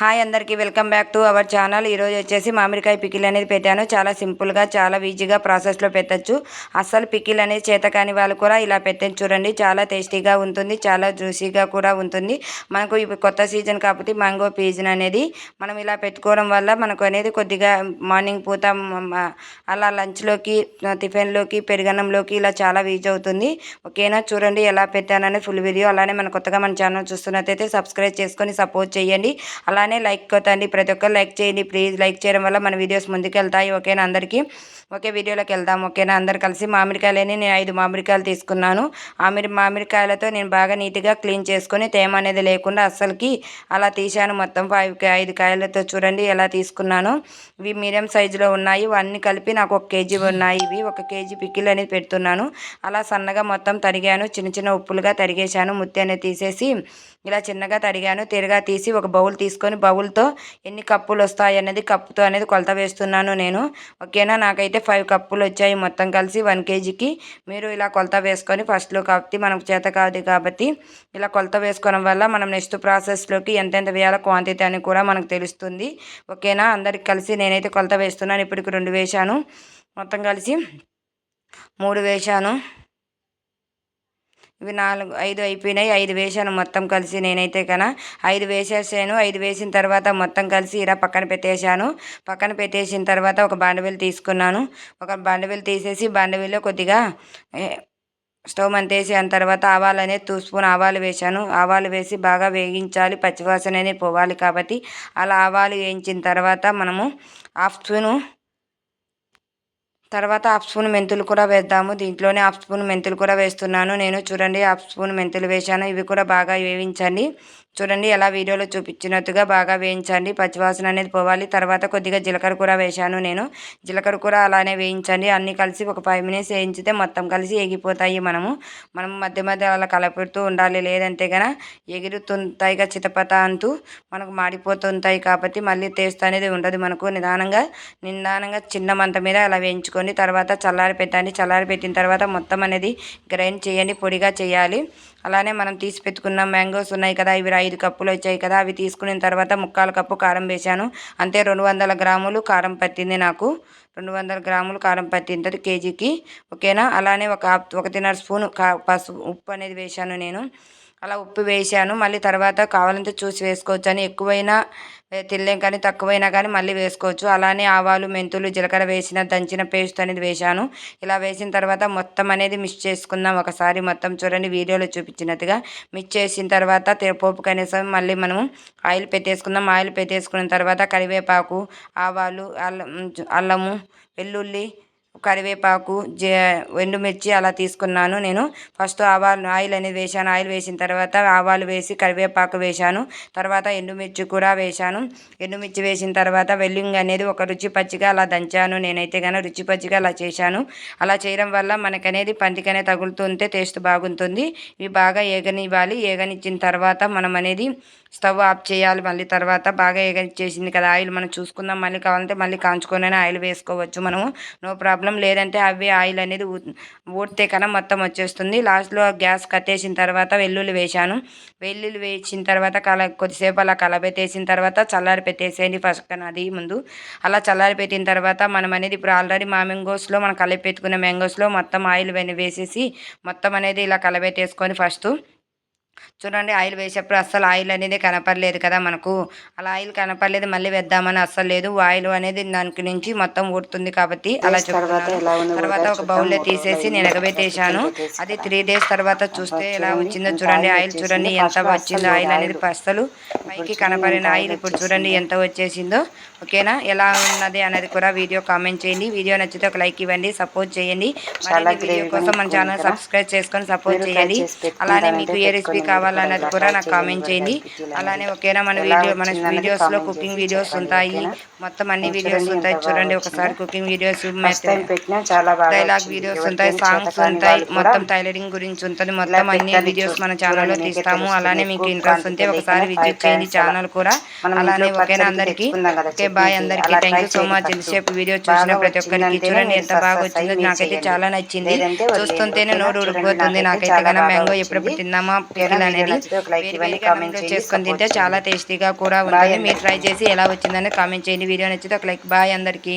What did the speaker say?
Hi అందరికీ welcome back to our channel. ఈరోజు వచ్చేసి మామిడికాయ పికిల్ అనేది పెట్టాను. చాలా సింపుల్గా చాలా ఈజీగా ప్రాసెస్లో పెట్టచ్చు. అస్సలు పికిల్ అనేది చేతకాని వాళ్ళు కూడా ఇలా పెట్టచ్చు చూడండి. చాలా టేస్టీగా ఉంటుంది చాలా జ్యూసీగా కూడా ఉంటుంది. మనకు ఇప్పుడు కొత్త సీజన్ కాబట్టి మ్యాంగో పీజన్ అనేది మనం ఇలా పెట్టుకోవడం వల్ల మనకు అనేది కొద్దిగా మార్నింగ్ పూత అలా లంచ్లోకి టిఫిన్లోకి పెరుగన్నంలోకి ఇలా చాలా వీజ్ అవుతుంది. ఓకేనా? చూడండి ఎలా పెట్టానని ఫుల్ వీడియో. అలానే మన కొత్తగా మన ఛానల్ చూస్తున్నట్టయితే సబ్స్క్రైబ్ చేసుకొని సపోర్ట్ చేయండి. అలా అలానే లైక్ కొట్టండి. ప్రతి ఒక్కరు లైక్ చేయండి. ప్లీజ్ లైక్ చేయడం వల్ల మన వీడియోస్ ముందుకు వెళ్తాయి ఓకేనా అందరికీ? ఓకే వీడియోలోకి వెళ్దాం. ఓకేనా? అందరు కలిసి మామిడికాయలని నేను ఐదు మామిడికాయలు తీసుకున్నాను. ఆమిడి మామిడికాయలతో నేను బాగా నీట్గా క్లీన్ చేసుకొని తేమ అనేది లేకుండా అస్సలకి అలా తీశాను. మొత్తం ఫైవ్ ఐదు కాయలతో చూడండి ఎలా తీసుకున్నాను. ఇవి మీడియం సైజులో ఉన్నాయి. అన్నీ కలిపి నాకు ఒక కేజీ ఉన్నాయి. ఇవి ఒక కేజీ పిక్కిల్ అనేది పెడుతున్నాను. అలా సన్నగా మొత్తం తరిగాను. చిన్న చిన్న ఉప్పులుగా తరిగేశాను. ముత్తి అనేది తీసేసి ఇలా చిన్నగా తరిగాను. తిరగా తీసి ఒక బౌల్ తీసుకొని బౌల్తో ఎన్ని కప్పులు వస్తాయి అనేది కప్పుతో అనేది కొలత వేస్తున్నాను నేను. ఓకేనా? నాకైతే ఫైవ్ కప్పులు వచ్చాయి మొత్తం కలిసి వన్ కేజీకి. మీరు ఇలా కొలత వేసుకొని ఫస్ట్లో కాబట్టి మనకు చేత కాదు కాబట్టి ఇలా కొలత వేసుకోవడం వల్ల మనం నెక్స్ట్ ప్రాసెస్లోకి ఎంతెంత వేయాలో క్వాంటిటీ అని కూడా మనకు తెలుస్తుంది. ఓకేనా? అందరికి కలిసి నేనైతే కొలత వేస్తున్నాను. ఇప్పటికి రెండు వేశాను. మొత్తం కలిసి మూడు వేశాను. ఇవి నాలుగు ఐదు అయిపోయినాయి. ఐదు వేసాను మొత్తం కలిసి నేనైతే కన. ఐదు వేసేసాను. ఐదు వేసిన తర్వాత మొత్తం కలిసి ఇలా పక్కన పెట్టేశాను. పక్కన పెట్టేసిన తర్వాత ఒక బండవీలు తీసుకున్నాను. ఒక బండవీలు తీసేసి బండవీలో కొద్దిగా స్టవ్ అంతేసిన తర్వాత ఆవాలు అనేది టూ స్పూన్ ఆవాలు వేశాను. ఆవాలు వేసి బాగా వేగించాలి. పచ్చివాసన అనేది పోవాలి కాబట్టి అలా ఆవాలు వేయించిన తర్వాత మనము హాఫ్ స్పూను తర్వాత హాఫ్ స్పూన్ మెంతులు కూడా వేద్దాము. దీంట్లోనే హాఫ్ స్పూన్ మెంతులు కూడా వేస్తున్నాను. నేను చూడండి హాఫ్ స్పూన్ మెంతులు వేశాను. ఇవి కూడా బాగా వేయించండి. చూడండి ఎలా వీడియోలో చూపించినట్టుగా బాగా వేయించండి. పచ్చివాసన అనేది పోవాలి. తర్వాత కొద్దిగా జీలకర్ర కూడా వేశాను నేను. జీలకర్ర కూర అలానే వేయించండి. అన్నీ కలిసి ఒక ఫైవ్ మినిట్స్ వేయించితే మొత్తం కలిసి ఎగిపోతాయి మనము. మనం మధ్య మధ్య అలా కలపెడుతూ ఉండాలి. లేదంటే కనుక ఎగురుతుంటాయిగా చితపత అంటూ మనకు మాడిపోతుంటాయి కాబట్టి మళ్ళీ టేస్ట్ అనేది ఉండదు మనకు. నిదానంగా నిదానంగా చిన్న మంట మీద అలా వేయించుకో తీసుకొని తర్వాత చల్లారి పెట్టండి. చల్లారి పెట్టిన తర్వాత మొత్తం అనేది గ్రైండ్ చేయండి పొడిగా చేయాలి. అలానే మనం తీసి పెట్టుకున్న మ్యాంగోస్ ఉన్నాయి కదా ఇవి ఐదు కప్పులు వచ్చాయి కదా అవి తీసుకున్న తర్వాత ముక్కాలు కప్పు కారం వేసాను అంతే రెండు వందల గ్రాములు కారం పట్టింది నాకు. రెండు వందల గ్రాములు కారం పట్టింది కేజీకి. ఓకేనా? అలానే ఒక హాఫ్- ఒకటిన్నర స్పూన్ కా పసుపు ఉప్పు అనేది వేశాను నేను. అలా ఉప్పు వేసాను మళ్ళీ తర్వాత కావాలంటే చూసి వేసుకోవచ్చు అని ఎక్కువైనా వే- కానీ తక్కువైనా కానీ మళ్ళీ వేసుకోవచ్చు. అలానే ఆవాలు మెంతులు జీలకర్ర వేసిన దంచిన పేస్ట్ అనేది వేశాను. ఇలా వేసిన తర్వాత మొత్తం అనేది మిక్స్ చేసుకుందాం ఒకసారి. మొత్తం చూడండి వీడియోలో చూపించినట్టుగా మిక్స్ చేసిన తర్వాత పోపు కనీసం మళ్ళీ మనము ఆయిల్ పెట్టేసుకుందాం. ఆయిల్ పెట్టేసుకున్న తర్వాత కరివేపాకు ఆవాలు అల్లం అల్లము వెల్లుల్లి కరివేపాకు జ ఎండుమిర్చి అలా తీసుకున్నాను. నేను ఫస్ట్ ఆవాలు ఆయిల్ అనేది వేశాను. ఆయిల్ వేసిన తర్వాత ఆవాలు వేసి కరివేపాకు వేశాను. తర్వాత ఎండుమిర్చి కూడా వేశాను. ఎండుమిర్చి వేసిన తర్వాత వెల్లింగ్ అనేది ఒక రుచి పచ్చిగా అలా దంచాను. నేనైతే కానీ రుచి పచ్చిగా అలా చేశాను. అలా చేయడం వల్ల మనకనేది పంటికనే తగులుతుంటే టేస్ట్ బాగుంటుంది. ఇవి బాగా ఏగనివ్వాలి. ఏగనిచ్చిన తర్వాత మనం అనేది స్టవ్ ఆఫ్ చేయాలి. మళ్ళీ తర్వాత బాగా ఏగనిచ్చేసింది కదా ఆయిల్ మనం చూసుకుందాం. మళ్ళీ కావాలంటే మళ్ళీ కాంచుకొని ఆయిల్ వేసుకోవచ్చు మనము. No problem. లేదంటే అవి ఆయిల్ అనేది ఊడితే కన్నా మొత్తం వచ్చేస్తుంది. లాస్ట్లో గ్యాస్ కట్టేసిన తర్వాత వెల్లుల్లి వేశాను. వెల్లుల్లి వేసిన తర్వాత కల కొద్దిసేపు అలా కలబెట్టేసిన తర్వాత చల్లారి పెట్టేసేయండి ఫస్ట్ అది ముందు. అలా చల్లారి పెట్టిన తర్వాత మనం అనేది ఇప్పుడు ఆల్రెడీ మా మ్యాంగోస్లో మనం కలిపి పెట్టుకున్న మ్యాంగోస్లో మొత్తం ఆయిల్ వెని వేసేసి మొత్తం అనేది ఇలా కలబెట్టేసుకొని ఫస్ట్ చూడండి ఆయిల్ వేసేప్పుడు అస్సలు ఆయిల్ అనేది కనపడలేదు కదా మనకు. అలా ఆయిల్ కనపడలేదు మళ్ళీ వేద్దామని అస్సలు లేదు. ఆయిల్ అనేది దానికి నుంచి మొత్తం ఊడుతుంది కాబట్టి అలా తర్వాత ఒక బౌల్లో తీసేసి నేను ఎగబెట్టేశాను అది త్రీ డేస్ తర్వాత చూస్తే ఎలా వచ్చిందో చూడండి ఆయిల్ చూడండి ఎంత వచ్చిందో ఆయిల్ అనేది అస్సలు పైకి కనపడిన ఆయిల్ ఇప్పుడు చూడండి ఎంత వచ్చేసిందో. ఓకేనా? ఎలా ఉన్నది అనేది కూడా వీడియో కామెంట్ చేయండి. వీడియో నచ్చితే ఒక లైక్ ఇవ్వండి సపోర్ట్ చేయండి. మరిన్ని వీడియో కోసం మన ఛానల్ సబ్స్క్రైబ్ చేసుకొని సపోర్ట్ చేయండి. అలానే మీకు ఏ రెసిపీ కావాలన్నది కూడా నాకు కామెంట్ చేయండి. అలానే ఓకేనా? మన వీడియో మన వీడియోస్లో కుకింగ్ వీడియోస్ ఉంటాయి. మొత్తం అన్ని వీడియోస్ ఉంటాయి. చూడండి ఒకసారి కుకింగ్ వీడియోస్ డైలాగ్. వీడియోస్ ఉంటాయి సాంగ్స్ ఉంటాయి. మొత్తం టైలరింగ్ గురించి ఉంటుంది. మొత్తం అన్ని వీడియోస్ మన ఛానల్లో తీస్తాము. అలానే మీకు ఇంట్రెస్ట్ ఉంటే ఒకసారి విజిట్ చేయండి ఛానల్ కూడా. అలానే ఓకేనా? అందరికి బాయ్. అందరికి థ్యాంక్ యూ సో మచ్. ఎంతసేపు వీడియో చూసిన ప్రతి ఒక్కరికి చూడండి ఎంత బాగా వచ్చిందో నాకైతే. చాలా నచ్చింది. చూస్తుంటేనే? నోరు చూడండి, ఉడికిపోతుంది నాకైతే కన్నా మ్యాంగో. ఎప్పుడెప్పుడు తిన్నామా వీడియో అనేది చేసుకొని తింటే చాలా టేస్టీగా కూడా ఉంటుంది మీరు ట్రై చేసి ఎలా వచ్చిందని కామెంట్ చేయండి వీడియో నచ్చితే ఒక లైక్ బాయ్ అందరికీ